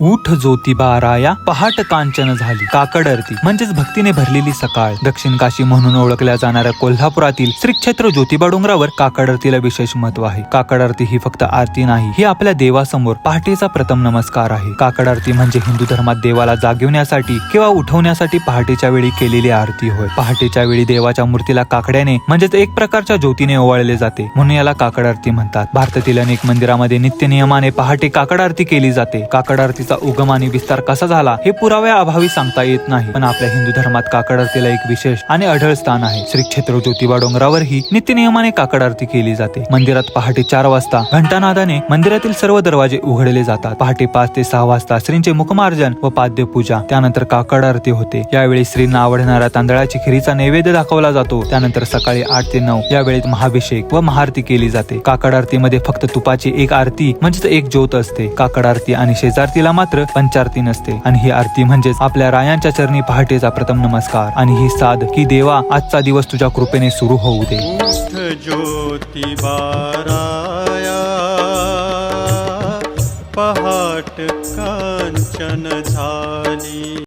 उठ ज्योतिबा राया पहाट कांचन झाली काकड आरती म्हणजेच भक्तीने भरलेली सकाळ. दक्षिण काशी म्हणून ओळखल्या जाणाऱ्या कोल्हापुरातील श्री क्षेत्र ज्योतिबा डोंगरावर काकड आरतीला विशेष महत्त्व आहे. काकड आरती ही फक्त आरती नाही ही आपल्या देवासमोर पहाटेचा प्रथम नमस्कार आहे. काकड आरती म्हणजे हिंदू धर्मात देवाला जागविण्यासाठी किंवा उठवण्यासाठी पहाटेच्या वेळी केलेली आरती होय. पहाटेच्या वेळी देवाच्या मूर्तीला काकड्याने म्हणजेच एक प्रकारच्या ज्योतीने ओवाळले जाते. म्हणून याला काकड आरती म्हणतात. भारतातील अनेक मंदिरामध्ये नित्य नियमाने पहाटे काकड आरती केली जाते. काकड आरतीचा उगम आणि विस्तार कसा झाला हे पुराव्या अभावी सांगता येत नाही. पण आपल्या हिंदू धर्मात काकड आरतीला एक विशेष आणि अढळ स्थान आहे. श्री क्षेत्र ज्योतिबा डोंगरावरही नित्यनियमाने काकड आरती केली जाते. मंदिरात पहाटे चार वाजता घंटानादाने मंदिरातील सर्व दरवाजे उघडले जातात. पहाटे पाच ते सहा वाजता श्रींचे मुखमार्जन व पाद्य पूजा त्यानंतर काकड आरती होते. यावेळी श्रींना आवडणाऱ्या तांदळाची खिरीचा नैवेद्य दाखवला जातो. त्यानंतर सकाळी आठ ते नऊ या वेळेत महाभिषेक व महाआरती केली जाते. काकड आरतीमध्ये फक्त तुपाची एक आरती म्हणजेच एक ज्योत असते. काकड आरती आणि शेजारतीला मात्र पंचारती नसते. आणि ही आरती म्हणजेच आपल्या रायांच्या चरणी पहाटेचा प्रथम नमस्कार. आणि ही साध की देवा आजचा दिवस तुझ्या कृपेने सुरू होऊ दे. पहाट कांचन झाली.